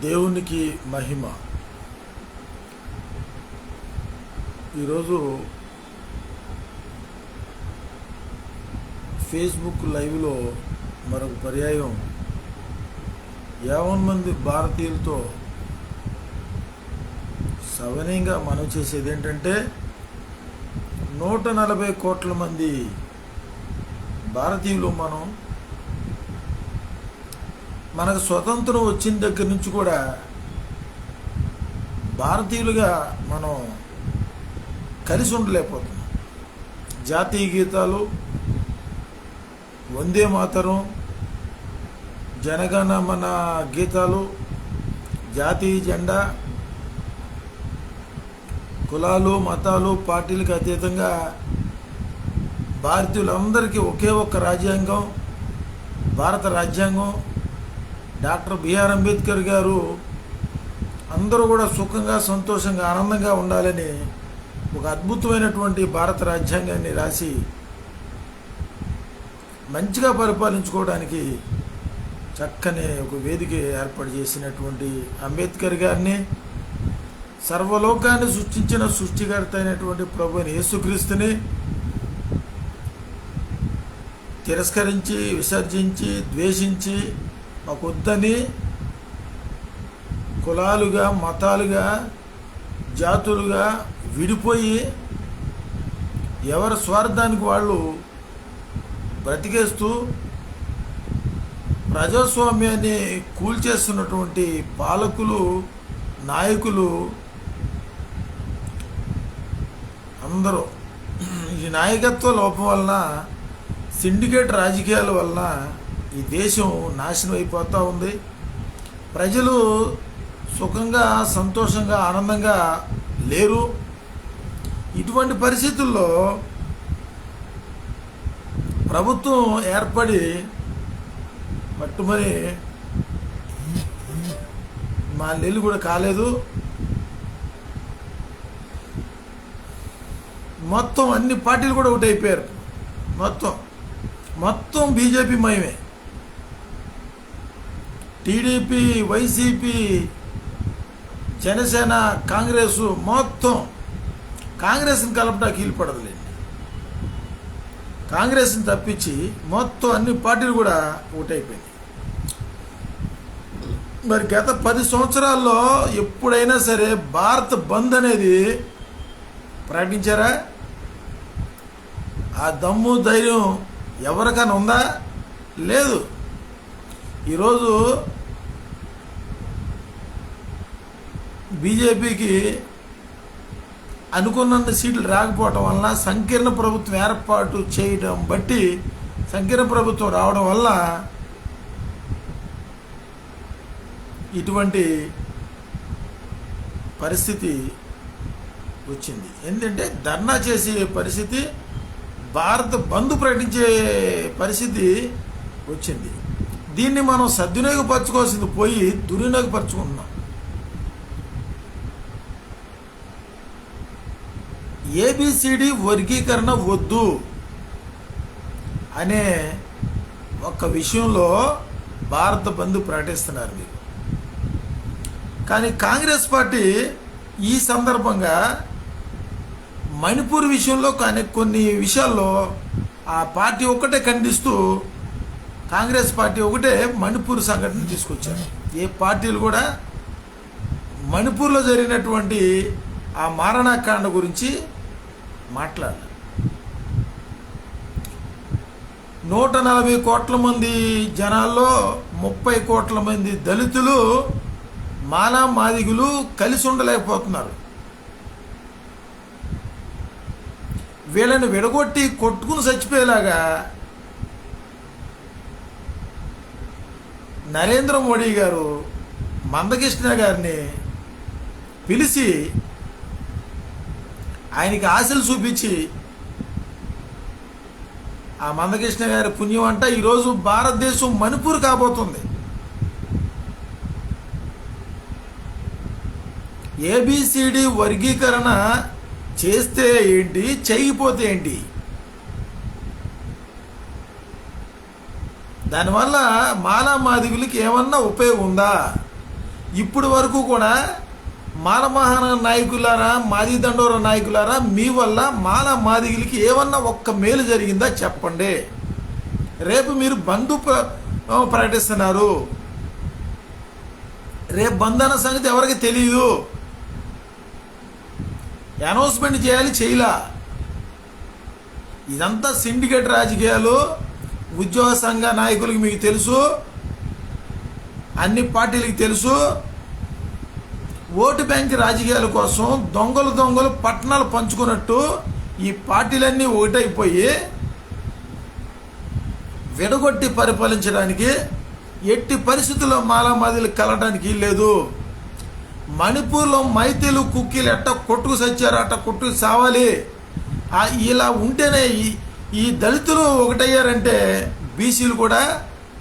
దేవునికి మహిమ. ఈరోజు ఫేస్బుక్ లైవ్లో మరొక పర్యాయం. యావన్ మంది భారతీయులతో సవనీయంగా మనం చేసేది ఏంటంటే నూట నలభై కోట్ల మంది భారతీయులు మనం మనకు స్వతంత్రం వచ్చిన దగ్గర నుంచి కూడా భారతీయులుగా మనం కలిసి ఉండలేకపోతున్నాం. జాతీయ గీతాలు వందే మాతరం జనగణ మన గీతాలు జాతీయ జెండా కులాలు మతాలు పార్టీలకు అతీతంగా భారతీయులందరికీ ఒకే ఒక్క రాజ్యాంగం భారత రాజ్యాంగం డాక్టర్ బిఆర్ అంబేద్కర్ గారు అందరూ కూడా సుఖంగా సంతోషంగా ఆనందంగా ఉండాలని ఒక అద్భుతమైనటువంటి భారత రాజ్యాంగాన్ని రాసి మంచిగా పరిపాలించుకోవడానికి చక్కని ఒక వేదిక ఏర్పాటు చేసినటువంటి అంబేద్కర్ గారిని సర్వలోకాన్ని సృష్టించిన సృష్టికర్త అయినటువంటి ప్రభు అయిన యేసుక్రీస్తుని తిరస్కరించి విసర్జించి ద్వేషించి మాకు వద్దని కులాలుగా మతాలుగా జాతులుగా విడిపోయి ఎవరి స్వార్థానికి వాళ్ళు బ్రతికేస్తూ ప్రజాస్వామ్యాన్ని కూల్చేస్తున్నటువంటి పాలకులు నాయకులు అందరూ. ఈ నాయకత్వ లోపం వలన సిండికేట్ రాజకీయాల వలన ఈ దేశం నాశనం అయిపోతూ ఉంది. ప్రజలు సుఖంగా సంతోషంగా ఆనందంగా లేరు. ఇటువంటి పరిస్థితుల్లో ప్రభుత్వం ఏర్పడి పట్టుమని మా నీళ్ళు కూడా కాలేదు. మొత్తం అన్ని పార్టీలు కూడా ఒకటి అయిపోయారు మొత్తం. మొత్తం బీజేపీ మయమే. టీడీపీ వైసీపీ జనసేన కాంగ్రెస్ మొత్తం కాంగ్రెస్ని కలపడానికి వీలుపడదులేండి కాంగ్రెస్ని తప్పించి మొత్తం అన్ని పార్టీలు కూడా ఒకటైపోయింది మరి గత పది సంవత్సరాల్లో ఎప్పుడైనా సరే భారత్ బంద్ అనేది ప్రకటించారా? ఆ దమ్ము ధైర్యం ఎవరికైనా ఉందా? లేదు. ఈరోజు బీజేపీకి అనుకున్న సీట్లు రాకపోవటం వలన సంకీర్ణ ప్రభుత్వం ఏర్పాటు చేయడం బట్టి సంకీర్ణ ప్రభుత్వం రావడం వల్ల ఇటువంటి పరిస్థితి వచ్చింది. ఎందుకంటే ధర్నా చేసే పరిస్థితి భారత బంద్ ప్రకటించే పరిస్థితి వచ్చింది. దీన్ని మనం సద్వినియోగపరచుకోవాల్సింది పోయి దుర్వినియోగపరచుకుంటున్నాం. ఏబిసిడి వర్గీకరణ వద్దు అనే ఒక విషయంలో భారత బంద్ ప్రకటిస్తున్నారు మీరు. కానీ కాంగ్రెస్ పార్టీ ఈ సందర్భంగా మణిపూర్ విషయంలో కానీ కొన్ని విషయాల్లో ఆ పార్టీ ఒక్కటే ఖండిస్తూ కాంగ్రెస్ పార్టీ ఒకటే మణిపూర్ సంఘటన తీసుకొచ్చారు. ఏ పార్టీలు కూడా మణిపూర్లో జరిగినటువంటి ఆ మారణాకాండ గురించి మాట్లాడాలి. నూట నలభై కోట్ల మంది జనాల్లో ముప్పై కోట్ల మంది దళితులు మానా మాదిగులు కలిసి ఉండలేకపోతున్నారు. వీళ్ళని విడగొట్టి కొట్టుకుని చచ్చిపోయేలాగా నరేంద్ర మోడీ గారు మందకృష్ణ గారిని పిలిచి ఆయనకి ఆశలు చూపించి ఆ మందకృష్ణ గారి పుణ్యం అంట ఈరోజు భారతదేశం మణిపూర్ కాబోతుంది. ఏబిసిడి వర్గీకరణ చేస్తే ఏంటి చేయకపోతే ఏంటి? దానివల్ల మాలా మాదిగులకి ఏమన్నా ఉపయోగం ఉందా? ఇప్పటి వరకు కూడా మాలమహాన నాయకులారా మాది దండోర నాయకులారా మీ వల్ల మాల మాదిగిలికి ఏమన్నా ఒక్క మేలు జరిగిందా చెప్పండి. రేపు మీరు బంధు ప్రకటిస్తున్నారు. రేపు బంధన సంగతి ఎవరికి తెలియదు అనౌన్స్మెంట్ చేయాలి చేయలా? ఇదంతా సిండికేట్ రాజకీయాలు. ఉద్యోగ సంఘ నాయకులకి మీకు తెలుసు. అన్ని పార్టీలకి తెలుసు. ఓటు బ్యాంక్ రాజకీయాల కోసం దొంగలు దొంగలు పట్టణాలు పంచుకున్నట్టు ఈ పార్టీలన్నీ ఒకటైపోయి విడగొట్టి పరిపాలించడానికి ఎట్టి పరిస్థితుల్లో మాలామాదిలు కలవడానికి లేదు మణిపూర్లో మైతీలు కుక్కీలు ఎట్ట కొట్టుకు సచ్చారు అట్ట కొట్టుకు సావాలి. ఇలా ఉంటేనే ఈ ఈ దళితులు ఒకటయ్యారంటే బీసీలు కూడా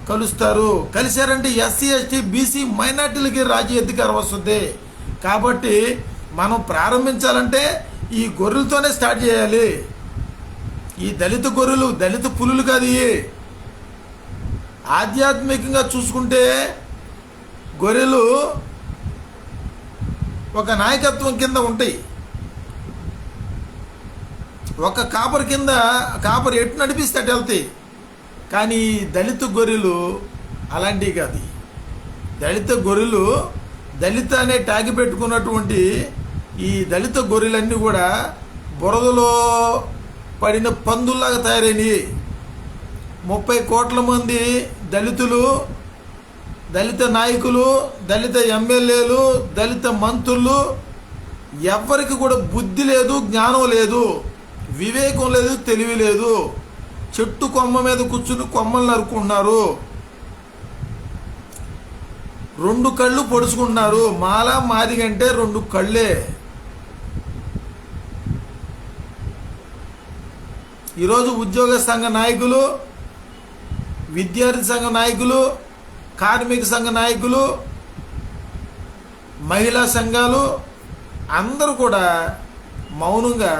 కలుస్తారు. కలిశారంటే ఎస్సీ ఎస్టీ బీసీ మైనార్టీలకి రాజ్య అధికారం వస్తుంది. కాబట్టి మనం ప్రారంభించాలంటే ఈ గొర్రెలతోనే స్టార్ట్ చేయాలి. ఈ దళిత గొర్రెలు దళిత పులులు కాదు ఇవి. ఆధ్యాత్మికంగా చూసుకుంటే గొర్రెలు ఒక నాయకత్వం కింద ఉంటాయి. ఒక కాపర్ కింద కాపర్ ఎటు నడిపిస్తే అటు వెళ్తాయి. కానీ ఈ దళిత గొర్రెలు అలాంటివి కాదు. దళిత గొర్రెలు దళిత అనే ట్యాగ్ పెట్టుకున్నటువంటి ఈ దళిత గొర్రెలన్నీ కూడా బురదలో పడిన పందుల్లాగా తయారైనవి ముప్పై కోట్ల మంది దళితులు దళిత నాయకులు దళిత ఎమ్మెల్యేలు దళిత మంత్రులు ఎవ్వరికి కూడా బుద్ధి లేదు జ్ఞానం లేదు వివేకం లేదు తెలివి లేదు. చెట్టు కొమ్మ మీద కూర్చుని కొమ్మలు నరుకుంటున్నారు రెండు కళ్ళు పొడుచుకుంటున్నారు. మాల మాదిగంటే రెండు కళ్ళే. ఈరోజు ఉద్యోగ సంఘ నాయకులు విద్యార్థి సంఘ నాయకులు కార్మిక సంఘ నాయకులు మహిళా సంఘాలు అందరూ కూడా మౌనంగా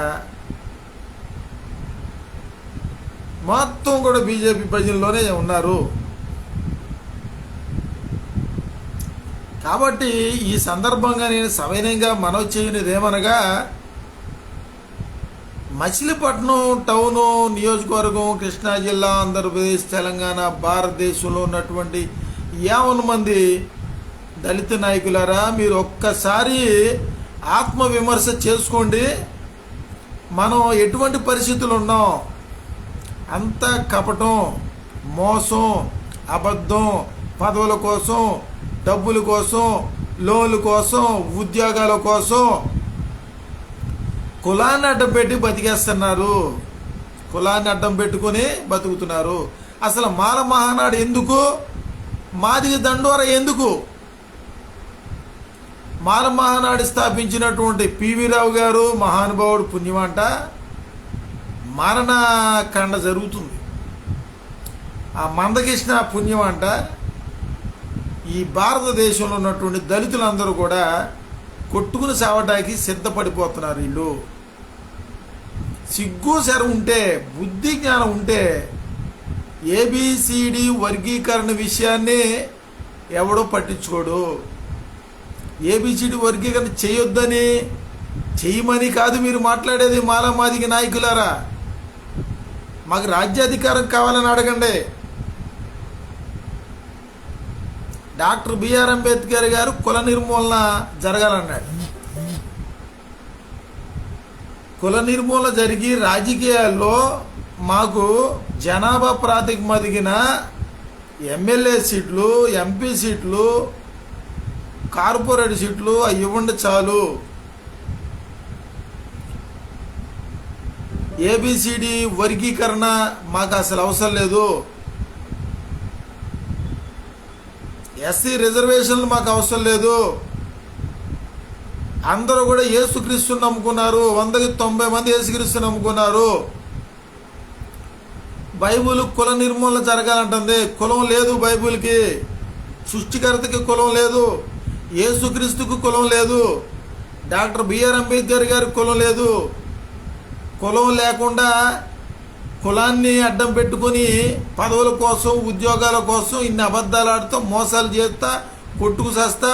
మొత్తం కూడా బీజేపీ ప్రజల్లోనే ఉన్నారు. కాబట్టి ఈ సందర్భంగా నేను సవినయంగా మనవి చేయనిది ఏమనగా మచిలీపట్నం టౌను నియోజకవర్గం కృష్ణా జిల్లా ఆంధ్రప్రదేశ్ తెలంగాణ భారతదేశంలో ఉన్నటువంటి యావన్ మంది దళిత నాయకులారా మీరు ఒక్కసారి ఆత్మవిమర్శ చేసుకోండి. మనం ఎటువంటి పరిస్థితులు ఉన్నాం? అంత కపటం మోసం అబద్ధం పదవుల కోసం డబ్బుల కోసం లోన్ల కోసం ఉద్యోగాల కోసం కులాన్ని అడ్డం పెట్టి బతికేస్తున్నారు. కులాన్ని అడ్డం పెట్టుకొని బతుకుతున్నారు. అసలు మాల మహానాడు ఎందుకు? మాదిగ దండోర ఎందుకు? మాల మహానాడు స్థాపించినటువంటి పివి రావు గారు మహానుభావుడు పుణ్యమంట. మరణకాండ జరుగుతుంది. ఆ మందకృష్ణ పుణ్యమంట. అంట ఈ భారతదేశంలో ఉన్నటువంటి దళితులందరూ కూడా కొట్టుకుని సావడానికి సిద్ధపడిపోతున్నారు వీళ్ళు. సిగ్గు సెర ఉంటే బుద్ధి జ్ఞానం ఉంటే ఏబిసిడి వర్గీకరణ విషయాన్ని ఎవడో పట్టించుకోడు. ఏబిసిడి వర్గీకరణ చేయొద్దని చేయమని కాదు మీరు మాట్లాడేది మాలామాదిగ నాయకులారా. మాకు రాజ్యాధికారం కావాలని అడగండి. డాక్టర్ బిఆర్ అంబేద్కర్ గారు కుల నిర్మూలన జరగాలన్నాడు. కుల నిర్మూలన జరిగి రాజకీయాల్లో మాకు జనాభా ప్రాతిపదికన MLA seats MP seats corporate seats అవి ఇవ్వండి చాలు. ఏబిసిడి వర్గీకరణ మాకు అసలు అవసరం లేదు. ఎస్సీ రిజర్వేషన్లు మాకు అవసరం లేదు. అందరూ కూడా యేసుక్రీస్తుని నమ్ముకున్నారు. వందకి తొంభై మంది ఏసుక్రీస్తుని నమ్ముకున్నారు. బైబుల్ కుల నిర్మూలన జరగాలంటుంది. కులం లేదు బైబుల్కి. సృష్టికర్తకి కులం లేదు. ఏసుక్రీస్తుకు కులం లేదు. డాక్టర్ బిఆర్ అంబేద్కర్ గారికి కులం లేదు. కులం లేకుండా కులాన్ని అడ్డం పెట్టుకుని పదవుల కోసం ఉద్యోగాల కోసం ఇన్ని అబద్ధాలు ఆడుతూ మోసాలు చేస్తా కొట్టుకు సస్తా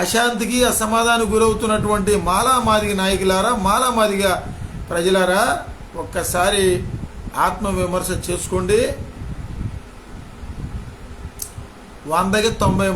అశాంతికి అసమాధానికి గురవుతున్నటువంటి మాలామాదిగ నాయకులారా మాలామాదిగ ప్రజలారా ఒక్కసారి ఆత్మవిమర్శ చేసుకోండి. వందకి తొంభై